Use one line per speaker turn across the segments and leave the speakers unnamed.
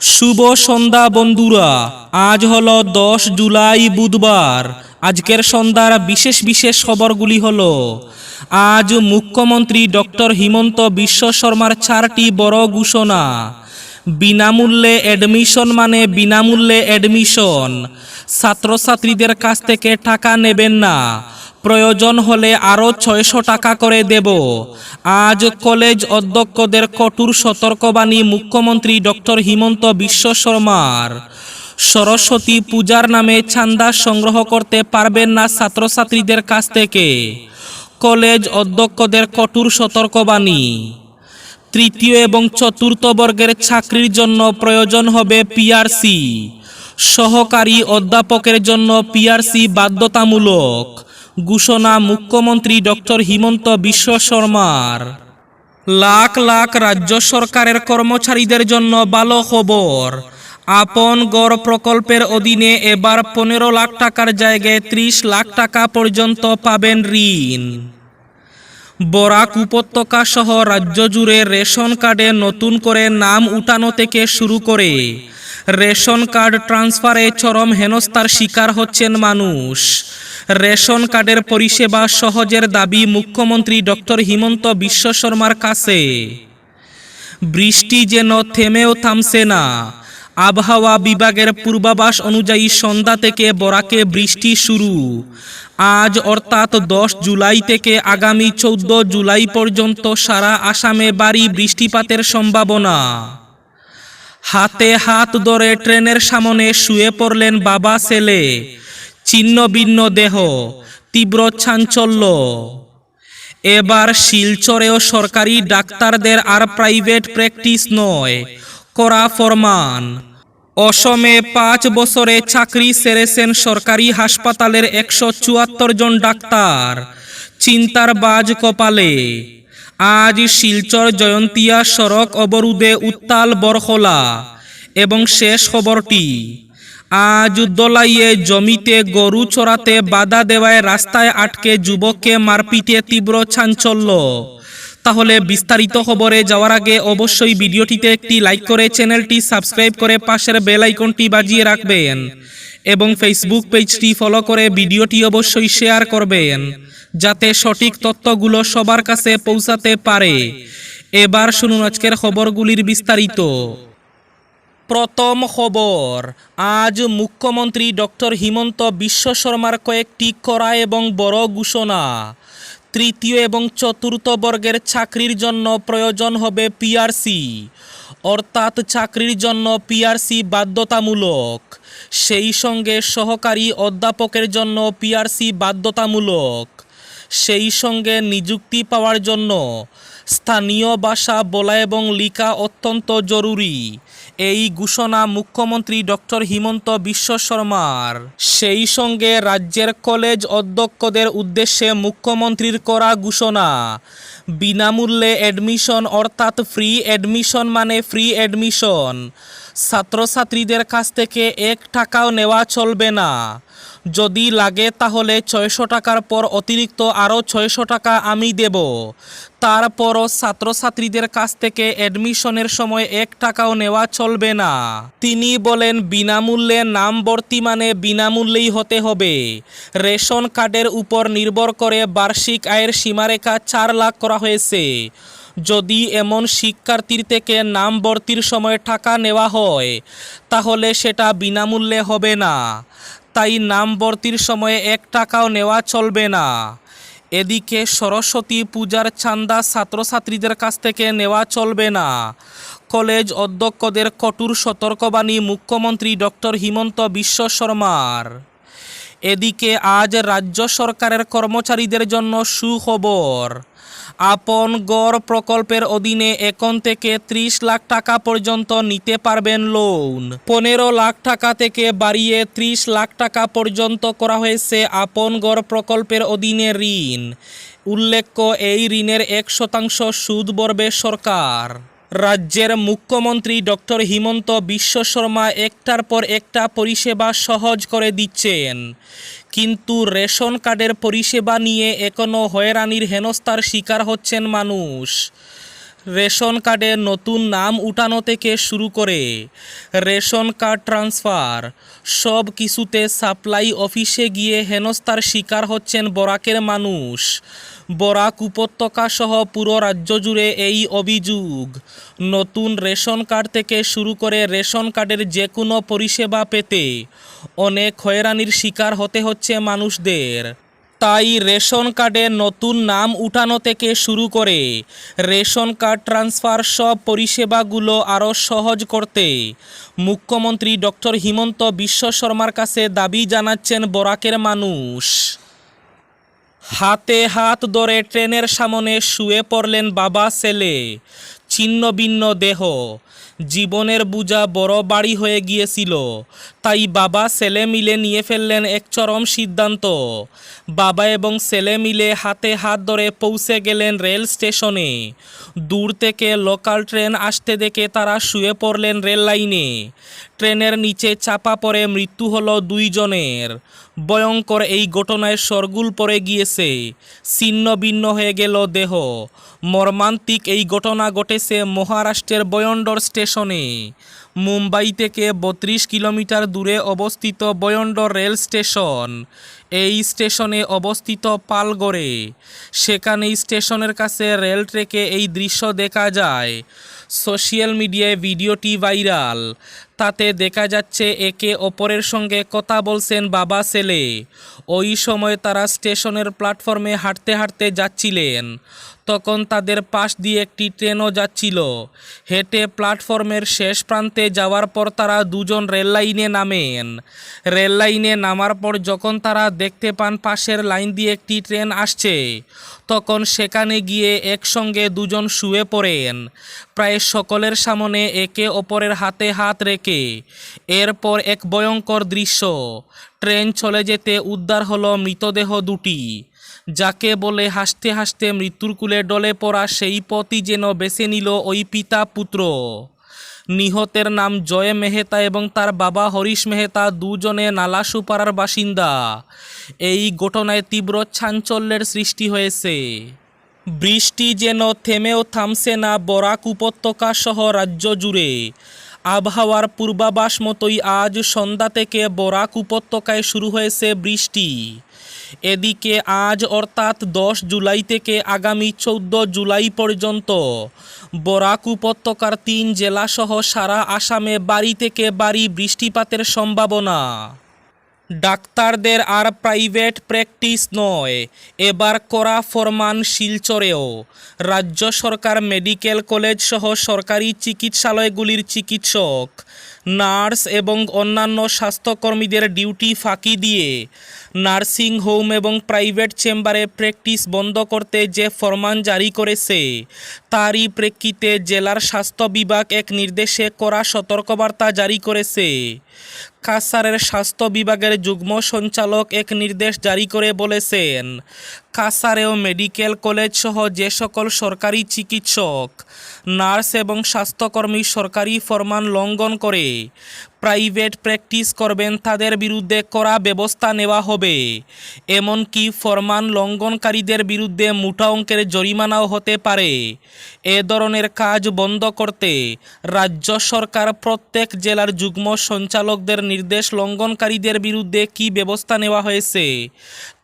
শুভ সন্ধ্যা, বন্ধুরা। আজ হল দশ জুলাই, বুধবার। আজকের সন্ধ্যার বিশেষ বিশেষ খবরগুলি হল, আজ মুখ্যমন্ত্রী ডক্টর হিমন্ত বিশ্ব শর্মার চারটি বড় ঘোষণা। বিনামূল্যে অ্যাডমিশন মানে বিনামূল্যে অ্যাডমিশন ছাত্রছাত্রীদের কাছ থেকে টাকা নেবেন না। প্রয়োজন হলে আরও ছয়শো টাকা করে দেব। আজ কলেজ অধ্যক্ষদের কঠোর সতর্কবাণী মুখ্যমন্ত্রী ডক্টর হিমন্ত বিশ্ব শর্মার। সরস্বতী পূজার নামে চান্দা সংগ্রহ করতে পারবেন না ছাত্রছাত্রীদের কাছ থেকে। কলেজ অধ্যক্ষদের কঠোর সতর্কবাণী। তৃতীয় এবং চতুর্থ বর্গের চাকরির জন্য প্রয়োজন হবে পিআরসি। সহকারী অধ্যাপকের জন্য পিআরসি বাধ্যতামূলক। ঘোষণা মুখ্যমন্ত্রী ডক্টর হিমন্ত বিশ্ব শর্মার। লাখ লাখ রাজ্য সরকারের কর্মচারীদের জন্য ভালো খবর। আপন গড় প্রকল্পের অধীনে এবার পনেরো লাখ টাকার জায়গায় ত্রিশ লাখ টাকা পর্যন্ত পাবেন ঋণ। বরাক উপত্যকা সহ রাজ্য জুড়ে রেশন কার্ডে নতুন করে নাম উঠানো থেকে শুরু করে রেশন কার্ড ট্রান্সফারে চরম হেনস্থার শিকার হচ্ছেন মানুষ। রেশন কার্ডের পরিষেবা সহজের দাবি মুখ্যমন্ত্রী ডক্টর হিমন্ত বিশ্ব শর্মার কাছে। বৃষ্টি যেন থেমেও থামছে না। আবহাওয়া বিভাগের পূর্বাভাস অনুযায়ী সন্ধ্যা থেকে বরাকে বৃষ্টি শুরু। আজ অর্থাৎ দশ জুলাই থেকে আগামী চৌদ্দ জুলাই পর্যন্ত সারা আসামে বাড়ি বৃষ্টিপাতের সম্ভাবনা। হাতে হাত ধরে ট্রেনের সামনে শুয়ে পড়লেন বাবা ছেলে। ছিন্ন ভিন্ন দেহ, তীব্র চাঞ্চল্য। এবার শিলচরেও সরকারি ডাক্তারদের আর প্রাইভেট প্র্যাকটিস নয়, করা ফরমান। অসমে পাঁচ বছরে চাকরি সেরেছেন সরকারি হাসপাতালের একশো চুয়াত্তর জন ডাক্তার। চিন্তার বাজ কপালে। আজ শিলচর জয়ন্তিয়া সড়ক অবরোধে উত্তাল বরখলা এবং শেষ খবরটি, আজ দোলাইয়ে জমিতে গরু চড়াতে বাধা দেওয়ায় রাস্তায় আটকে যুবককে মারপিটে তীব্র চাঞ্চল্য। তাহলে বিস্তারিত খবরে যাওয়ার আগে অবশ্যই ভিডিওটিতে একটি লাইক করে চ্যানেলটি সাবস্ক্রাইব করে পাশের বেল আইকনটি বাজিয়ে রাখবেন এবং ফেসবুক পেজটি ফলো করে ভিডিওটি অবশ্যই শেয়ার করবেন। যাতে সঠিক তথ্যগুলো সবার কাছে পৌঁছাতে পারে। এবার শুনুন আজকের খবরগুলির বিস্তারিত। প্রথম খবর, আজ মুখ্যমন্ত্রী ডক্টর হিমন্ত বিশ্ব শর্মার কয়েকটি কড়া এবং বড় ঘোষণা। তৃতীয় এবং চতুর্থ বর্গের চাকরির জন্য প্রয়োজন হবে পিআরসি। অর্থাৎ চাকরির জন্য পিআরসি বাধ্যতামূলক। সেই সঙ্গে সহকারী অধ্যাপকের জন্য পিআরসি বাধ্যতামূলক। সেই সঙ্গে নিযুক্তি পাওয়ার জন্য স্থানীয় ভাষা বলা এবং লিখা অত্যন্ত জরুরি। এই ঘোষণা মুখ্যমন্ত্রী ডক্টর হিমন্ত বিশ্ব শর্মার। সেই সঙ্গে রাজ্যের কলেজ অধ্যক্ষদের উদ্দেশ্যে মুখ্যমন্ত্রীর করা ঘোষণা। বিনামূল্যে অ্যাডমিশন অর্থাৎ ফ্রি অ্যাডমিশন মানে ফ্রি অ্যাডমিশন ছাত্রছাত্রীদের কাছ থেকে এক টাকাও নেওয়া চলবে না। যদি লাগে তাহলে ছয়শো টাকার পর অতিরিক্ত আরও ছয়শো টাকা আমি দেব। তারপরও ছাত্রছাত্রীদের কাছ থেকে অ্যাডমিশনের সময় এক টাকাও নেওয়া চলবে না। তিনি বলেন, বিনামূল্যে নাম ভর্তি মানে বিনামূল্যেই হতে হবে। রেশন কার্ডের উপর নির্ভর করে বার্ষিক আয়ের সীমারেখা চার লাখ করা হয়েছে। যদি এমন শিক্ষার্থীর থেকে নাম ভর্তির সময় টাকা নেওয়া হয়, তাহলে সেটা বিনামূল্যে হবে না। তাই নাম ভর্তির সময়ে এক টাকাও নেওয়া চলবে না। এদিকে সরস্বতী পূজার চান্দা ছাত্রছাত্রীদের কাছ থেকে নেওয়া চলবে না। কলেজ অধ্যক্ষদের কঠোর সতর্কবাণী মুখ্যমন্ত্রী ডক্টর হিমন্ত বিশ্ব শর্মার। এদিকে আজ রাজ্য সরকারের কর্মচারীদের জন্য সুখবর। আপন গড় প্রকল্পের অধীনে এখন থেকে ত্রিশ লাখ টাকা পর্যন্ত নিতে পারবেন লোন। পনেরো লাখ টাকা থেকে বাড়িয়ে ত্রিশ লাখ টাকা পর্যন্ত করা হয়েছে আপন গড় প্রকল্পের অধীনে ঋণ। উল্লেখ্য, এই ঋণের এক শতাংশ সুদ বর্বে সরকার। রাজ্যের মুখ্যমন্ত্রী ডক্টর হিমন্ত বিশ্ব শর্মা একটার পর একটা পরিষেবা সহজ করে দিচ্ছেন। কিন্তু রেশন কার্ডের পরিষেবা নিয়ে এখনও হয়রানির হেনস্থার শিকার হচ্ছেন মানুষ। রেশন কার্ডে নতুন নাম উঠানো থেকে শুরু করে রেশন কার্ড ট্রান্সফার, সব কিছুতে সাপ্লাই অফিসে গিয়ে হেনস্থার শিকার হচ্ছেন বরাকের মানুষ। বরাক উপত্যকা সহ পুরো রাজ্য জুড়ে এই অভিযোগ। নতুন রেশন কার্ড থেকে শুরু করে রেশন কার্ডের যে কোনো পরিষেবা পেতে অনেক হয়রানির শিকার হতে হচ্ছে মানুষদের। তাই রেশন কার্ডে নতুন নাম উঠানো থেকে শুরু করে। রেশন কার্ড ট্রান্সফার সব পরিষেবাগুলো আরও সহজ করতে। মুখ্যমন্ত্রী ডক্টর হিমন্ত বিশ্ব শর্মার কাছে দাবি জানাচ্ছেন বরাকের মানুষ। হাতে হাত ধরে ট্রেনের সামনে শুয়ে পড়লেন বাবা ছেলে। ছিন্ন ভিন্ন দেহ। জীবনের বোঝা বড় বাড়ি হয়ে গিয়েছিল। তাই বাবা ছেলে মিলে নিয়ে ফেললেন এক চরম সিদ্ধান্ত। বাবা এবং ছেলে মিলে হাতে হাত ধরে পৌঁছে গেলেন রেল স্টেশনে। দূর থেকে লোকাল ট্রেন আসতে দেখে তারা শুয়ে পড়লেন রেল লাইনে। ট্রেনের নিচে চাপা পড়ে মৃত্যু হলো দুইজনের। ভয়ঙ্কর এই ঘটনায় সরগুল পড়ে গিয়েছে। ছিন্ন ভিন্ন হয়ে গেল দেহ। মর্মান্তিক এই ঘটনা ঘটেছে মহারাষ্ট্রের বয়ন্ডর স্টেশনে। মুম্বাই থেকে বত্রিশ কিলোমিটার দূরে অবস্থিত বয়ন্ড রেল স্টেশন। এই স্টেশনে অবস্থিত পালগড়ে। সেখানে স্টেশনের কাছে রেল ট্রেকে এই দৃশ্য দেখা যায়। সোশ্যাল মিডিয়ায় ভিডিওটি ভাইরাল। তাতে দেখা যাচ্ছে একে অপরের সঙ্গে কথা বলছেন বাবা ছেলে। ওই সময় তারা স্টেশনের প্ল্যাটফর্মে হাঁটতে হাঁটতে যাচ্ছিলেন। তখন তাদের পাশ দিয়ে একটি ট্রেনও যাচ্ছিল। হেঁটে প্ল্যাটফর্মের শেষ প্রান্তে যাওয়ার পর তারা দুজন রেল লাইনে নামেন। রেল লাইনে নামার পর যখন তারা দেখতে পান পাশের লাইন দিয়ে একটি ট্রেন আসছে, তখন সেখানে গিয়ে একসঙ্গে দুজন শুয়ে পড়েন। প্রায় সকলের সামনে একে অপরের হাতে হাত রেখে এরপর এক ভয়ঙ্কর দৃশ্য। ট্রেন চলে যেতে উদ্ধার হলো মৃতদেহ দুটি। যাকে বলে হাসতে হাসতে মৃত্যুর কুলে ডলে পড়া সেই পথই যেন বেছে নিল ওই পিতা পুত্র। নিহতের নাম জয় মেহতা এবং তার বাবা হরিশ মেহতা দুজনে নালাসুপাড়ার বাসিন্দা। এই ঘটনায় তীব্র চাঞ্চল্যের সৃষ্টি হয়েছে। বৃষ্টি যেন থেমেও থামছে না বরাক উপত্যকা সহ রাজ্য জুড়ে। আবহাওয়ার পূর্বাভাস মতোই আজ সন্ধ্যা থেকে বরাক উপত্যকায় শুরু হয়েছে বৃষ্টি। এদিকে আজ অর্থাৎ দশ জুলাই থেকে আগামী চৌদ্দ জুলাই পর্যন্ত বরাক উপত্যকার তিন জেলাসহ সারা আসামে বাড়ি থেকে বাড়ি বৃষ্টিপাতের সম্ভাবনা। ডাক্তারদের আর প্রাইভেট প্র্যাকটিস নয়, এবার করা ফরমান শিলচরেও। রাজ্য সরকার মেডিকেল কলেজ সহ সরকারি চিকিৎসালয়গুলির চিকিৎসক, নার্স এবং অন্যান্য স্বাস্থ্যকর্মীদের ডিউটি ফাঁকি দিয়ে নার্সিং হোম এবং প্রাইভেট চেম্বারে প্র্যাকটিস বন্ধ করতে যে ফরমান জারি করেছে, তারই প্রেক্ষিতে জেলার স্বাস্থ্য বিভাগ এক নির্দেশে করা সতর্কবার্তা জারি করেছে। কাসারের স্বাস্থ্য বিভাগের যুগ্ম সঞ্চালক এক নির্দেশ জারি করে বলেছেন, কাসারেও মেডিকেল কলেজ সহ যে সকল সরকারি চিকিৎসক, নার্স এবং স্বাস্থ্যকর্মী সরকারি ফরমান লঙ্ঘন করে। প্রাইভেট প্র্যাকটিস করবেন, তাদের বিরুদ্ধে কড়া ব্যবস্থা নেওয়া হবে। এমনকি ফরমান লঙ্ঘনকারীদের বিরুদ্ধে মোটা অঙ্কের জরিমানাও হতে পারে। এ ধরনের কাজ বন্ধ করতে রাজ্য সরকার প্রত্যেক জেলার যুগ্ম সঞ্চালকদের নির্দেশ লঙ্ঘনকারীদের বিরুদ্ধে কী ব্যবস্থা নেওয়া হয়েছে,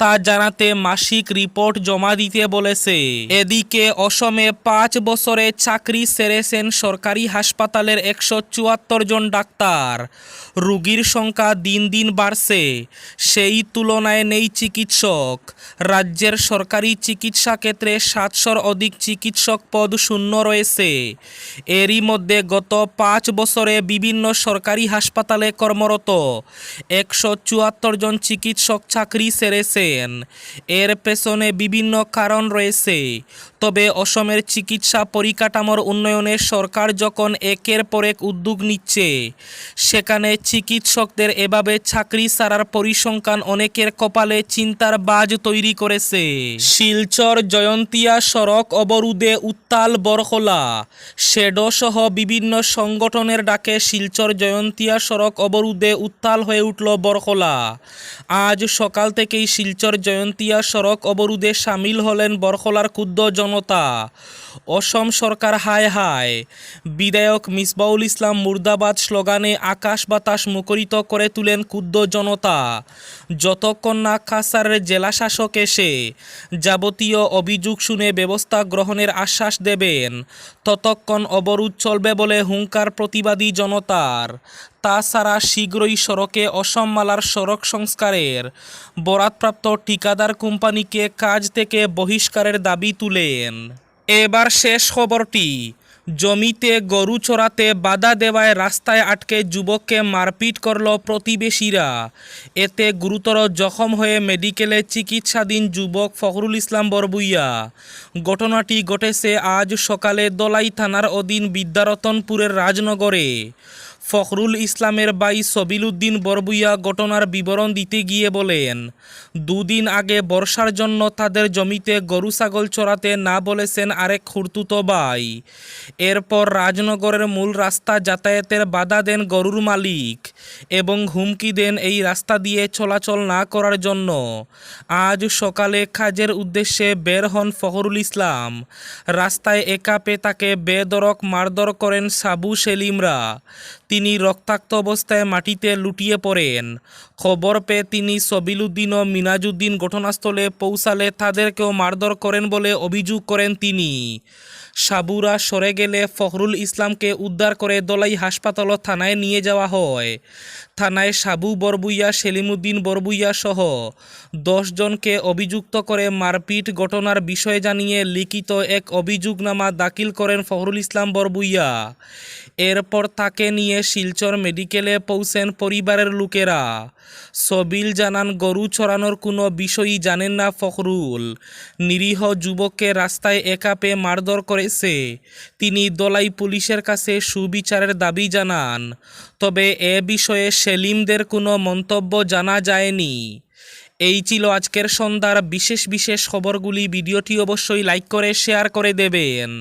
তা জানাতে মাসিক রিপোর্ট জমা দিতে বলেছে। এদিকে অসমে পাঁচ বছরে চাকরি সেরেছেন সরকারি হাসপাতালের একশো চুয়াত্তর জন ডাক্তার। রোগীর সংখ্যা দিন দিন বাড়ছে। সেই তুলনায় নেই চিকিৎসক। রাজ্যের সরকারি চিকিৎসা ক্ষেত্রে সাতশোর অধিক চিকিৎসক পদ শূন্য রয়েছে। এরই মধ্যে গত পাঁচ বছরে বিভিন্ন সরকারি হাসপাতালে কর্মরত একশো চুয়াত্তর জন চিকিৎসক চাকরি সেরেছেন। এর পেছনে বিভিন্ন কারণ রয়েছে। তবে অসমের চিকিৎসা পরিকাঠামোর উন্নয়নে সরকার যখন একের পর এক উদ্যোগ নিচ্ছে সেখানে চিকিৎসকদের এভাবে চাকরি ছাড়ার পরিসংখ্যান অনেকের কপালে চিন্তার বাজ তৈরি করেছে। শিলচর জয়ন্তিয়া সড়ক অবরোধে উত্তাল বরখলা। শেডো সহ বিভিন্ন সংগঠনের ডাকে শিলচর জয়ন্তিয়া সড়ক অবরোধে উত্তাল হয়ে উঠল বরখলা। আজ সকাল থেকেই শিলচর জয়ন্তিয়া সড়ক অবরোধে সামিল হলেন বরখলার ক্ষুদ্র জনতা। অসম সরকার হায় হায়। বিধায়ক মিসবাউল ইসলাম মুর্দাবাদ স্লোগানে আকাশ বাতাস মুখরিত করে তুলেন ক্ষুদ্র জনতা। যতক্ষণ না কাসারের জেলাশাসক এসে যাবতীয় অভিযোগ শুনে ব্যবস্থা গ্রহণের আশ্বাস দেবেন, ততক্ষণ অবরোধ চলবে বলে হুঙ্কার প্রতিবাদী জনতার। তাছাড়া শীঘ্রই সড়কে অসম মালার সড়ক সংস্কারের বরাতপ্রাপ্ত ঠিকাদার কোম্পানিকে কাজ থেকে বহিষ্কারের দাবি তুলেন। এবার শেষ খবরটি। জমিতে গরু চড়াতে বাধা দেওয়ায় রাস্তায় আটকে যুবককে মারপিট করল প্রতিবেশীরা। এতে গুরুতর জখম হয়ে মেডিকেলে চিকিৎসাধীন যুবক ফখরুল ইসলাম বরবুইয়া। ঘটনাটি ঘটেছে আজ সকালে দলাই থানার অধীন বিদ্যারতনপুরের রাজনগরে। ফখরুল ইসলামের বাই সবিল উদ্দিন বরবুইয়া ঘটনার বিবরণ দিতে গিয়ে বলেন, দুদিন আগে বর্ষার জন্য তাদের জমিতে গরু ছাগল চড়াতে না বলেছেন আরেক খুর্তুতো বাই। এরপর রাজনগরের মূল রাস্তা যাতায়াতের বাধা দেন গরুর মালিক এবং হুমকি দেন এই রাস্তা দিয়ে চলাচল না করার জন্য। আজ সকালে কাজের উদ্দেশ্যে বের হন ফখরুল ইসলাম। রাস্তায় একা পেয়ে তাকে বেদরক মারধর করেন সাবু সেলিমরা। তিনি রক্তাক্ত অবস্থায় মাটিতে লুটিয়ে পড়েন। খবর পেয়ে তিনি সবিলুদ্দিন ও মিনাজুদ্দিন ঘটনাস্থলে পৌঁছালে তাদেরকেও মারধর করেন বলে অভিযোগ করেন তিনি। সাবুরা সরে গেলে ফখরুল ইসলামকে উদ্ধার করে দলাই হাসপাতাল থানায় নিয়ে যাওয়া হয়। থানায় সাবু বরবুইয়া, সেলিমুদ্দিন বরবুইয়া সহ জনকে অভিযুক্ত করে মারপিট ঘটনার বিষয় জানিয়ে লিখিত এক অভিযোগনামা দাখিল করেন ফখরুল ইসলাম বরবুইয়া। এরপর তাকে নিয়ে শিলচর মেডিকেলে পৌঁছেন পরিবারের লোকেরা। সবিল জানান, গরু চড়ানোর কোনো বিষয়ই জানেন না ফখরুল। নিরীহ যুবককে রাস্তায় একা পেয়ে মারধর করেছে। তিনি দলাই পুলিশের কাছে সুবিচারের দাবি জানান। তবে এ বিষয়ে সেলিমদের কোনো মন্তব্য জানা যায়নি। এই ছিল আজকের সন্ধ্যার বিশেষ বিশেষ খবরগুলি। ভিডিওটি অবশ্যই লাইক করে, শেয়ার করে দেবেন।